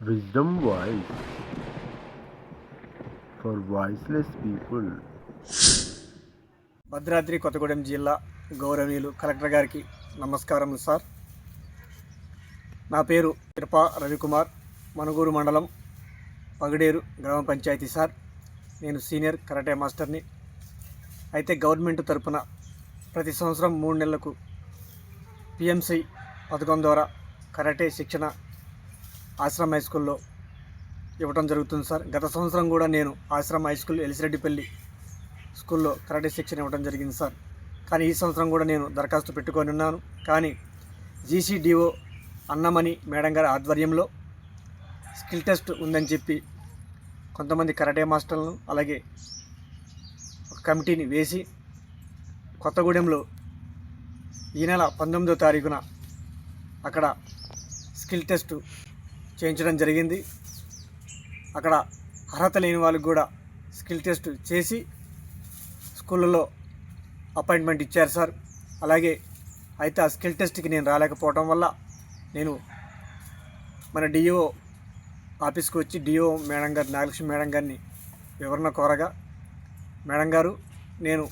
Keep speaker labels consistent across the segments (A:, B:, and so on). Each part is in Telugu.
A: Wisdom Voice for voiceless people.
B: Bhadradri Kothagudem జిల్లా గౌరవనీయులు కలెక్టర్ గారికి నమస్కారం సార్. నా పేరు తిరుప రవికుమార్ మనుగూరు మండలం పగడేరు గ్రామ పంచాయతీ సార్. నేను సీనియర్ కరాటే మాస్టర్ని. అయితే గవర్నమెంట్ తరపున ప్రతి సంవత్సరం మూడు నెలలకు పిఎంసి పథకం ద్వారా కరాటే శిక్షణ ఆశ్రమ హై స్కూల్లో ఇవ్వటం జరుగుతుంది సార్. గత సంవత్సరం కూడా నేను ఆశ్రమ హై స్కూల్ ఎలిసిరెడ్డిపల్లి స్కూల్లో కరాటే శిక్షణ ఇవ్వడం జరిగింది సార్. కానీ ఈ సంవత్సరం కూడా నేను దరఖాస్తు పెట్టుకొని ఉన్నాను. కానీ జీసీడిఓ అన్నమణి మేడం గారి ఆధ్వర్యంలో స్కిల్ టెస్ట్ ఉందని చెప్పి కొంతమంది కరాటే మాస్టర్లను అలాగే ఒక కమిటీని వేసి కొత్తగూడెంలో ఈ నెల పంతొమ్మిదో తారీఖున అక్కడ స్కిల్ టెస్ట్ చేయించడం జరిగింది. అక్కడ అర్హత లేని వాళ్ళకి కూడా స్కిల్ టెస్ట్ చేసి స్కూళ్ళలో అపాయింట్మెంట్ ఇచ్చారు సార్. అలాగే అయితే ఆ స్కిల్ టెస్ట్కి నేను రాలేకపోవడం వల్ల నేను మన డిఓ ఆఫీస్కి వచ్చి డిఓ మేడం గారు నాగలక్ష్మి మేడం గారిని వివరణ కోరగా మేడం గారు నేను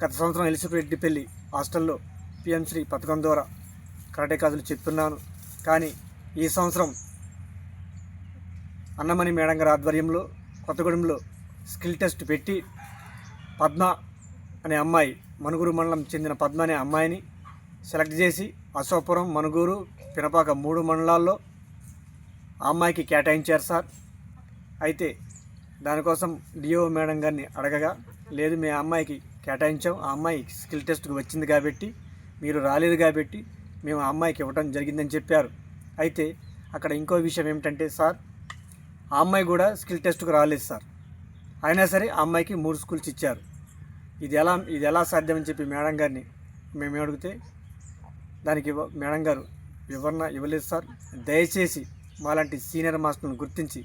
B: గత సంవత్సరం ఎలిసిపెట్టిపల్లి హాస్టల్లో పిఎంశ్రీ పథకం ద్వారా కరాటే కాదులు చెప్తున్నాను. కానీ ఈ సంవత్సరం అన్నమణి మేడం గారి ఆధ్వర్యంలో కొత్తగూడెంలో స్కిల్ టెస్ట్ పెట్టి పద్మ అనే అమ్మాయి మనుగురు మండలం చెందిన పద్మ అనే అమ్మాయిని సెలెక్ట్ చేసి అశోపురం మనుగూరు పినపాక మూడు మండలాల్లో ఆ అమ్మాయికి కేటాయించారు సార్. అయితే దానికోసం డిఓ మేడం గారిని అడగగా లేదు మీ అమ్మాయికి కేటాయించాం ఆ అమ్మాయి స్కిల్ టెస్ట్కి వచ్చింది కాబట్టి మీరు రాలేదు కాబట్టి మేము ఆ అమ్మాయికి ఇవ్వడం జరిగిందని చెప్పారు. అయితే అక్కడ ఇంకో విషయం ఏమిటంటే సార్ ఆ అమ్మాయి కూడా స్కిల్ టెస్ట్కు రాలేదు సార్. అయినా సరే ఆ అమ్మాయికి మూడు స్కూల్స్ ఇచ్చారు. ఇది ఎలా ఇది ఎలా సాధ్యమని చెప్పి మేడం గారిని మేము అడిగితే దానికి మేడం గారు వివరణ ఇవ్వలేదు సార్. దయచేసి మాలాంటి సీనియర్ మాస్టర్ను గుర్తించి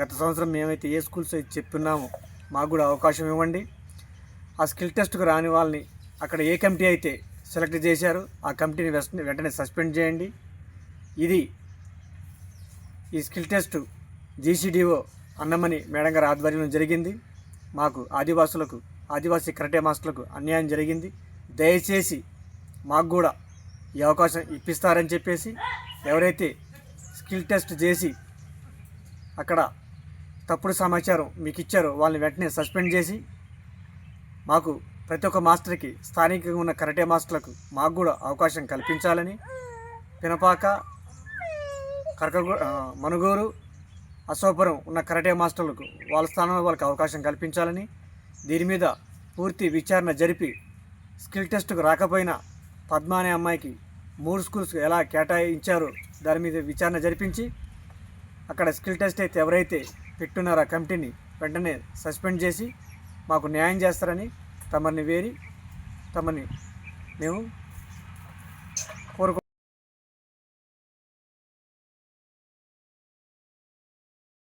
B: గత సంవత్సరం మేమైతే ఏ స్కూల్స్ అయితే చెప్పున్నామో మాకు కూడా అవకాశం ఇవ్వండి. ఆ స్కిల్ టెస్ట్కు రాని వాళ్ళని అక్కడ ఏ కమిటీ అయితే సెలెక్ట్ చేశారో ఆ కమిటీని వెంటనే సస్పెండ్ చేయండి. ఇది ఈ స్కిల్ టెస్ట్ జీసీడీఓ అన్నమని మేడం గారి ఆధ్వర్యంలో జరిగింది. మాకు ఆదివాసులకు ఆదివాసీ కరటే మాస్టర్లకు అన్యాయం జరిగింది. దయచేసి మాకు కూడా ఈ అవకాశం ఇప్పిస్తారని చెప్పేసి ఎవరైతే స్కిల్ టెస్ట్ చేసి అక్కడ తప్పుడు సమాచారం మీకు ఇచ్చారో వాళ్ళని వెంటనే సస్పెండ్ చేసి మాకు ప్రతి ఒక్క మాస్టర్కి స్థానికంగా ఉన్న కరాటే మాస్టర్లకు మాకు కూడా అవకాశం కల్పించాలని పినపాక కరకగూ మనుగూరు అశోపురం ఉన్న కరాటే మాస్టర్లకు వాళ్ళ స్థానంలో వాళ్ళకి అవకాశం కల్పించాలని దీని మీద పూర్తి విచారణ జరిపి స్కిల్ టెస్ట్కు రాకపోయినా పద్మ అనే అమ్మాయికి మూడు స్కూల్స్ ఎలా కేటాయించారో దాని మీద విచారణ జరిపించి అక్కడ స్కిల్ టెస్ట్ అయితే ఎవరైతే పెట్టున్నారో ఆ కమిటీని వెంటనే సస్పెండ్ చేసి మాకు న్యాయం చేస్తారని తమని వేరి తమని మేము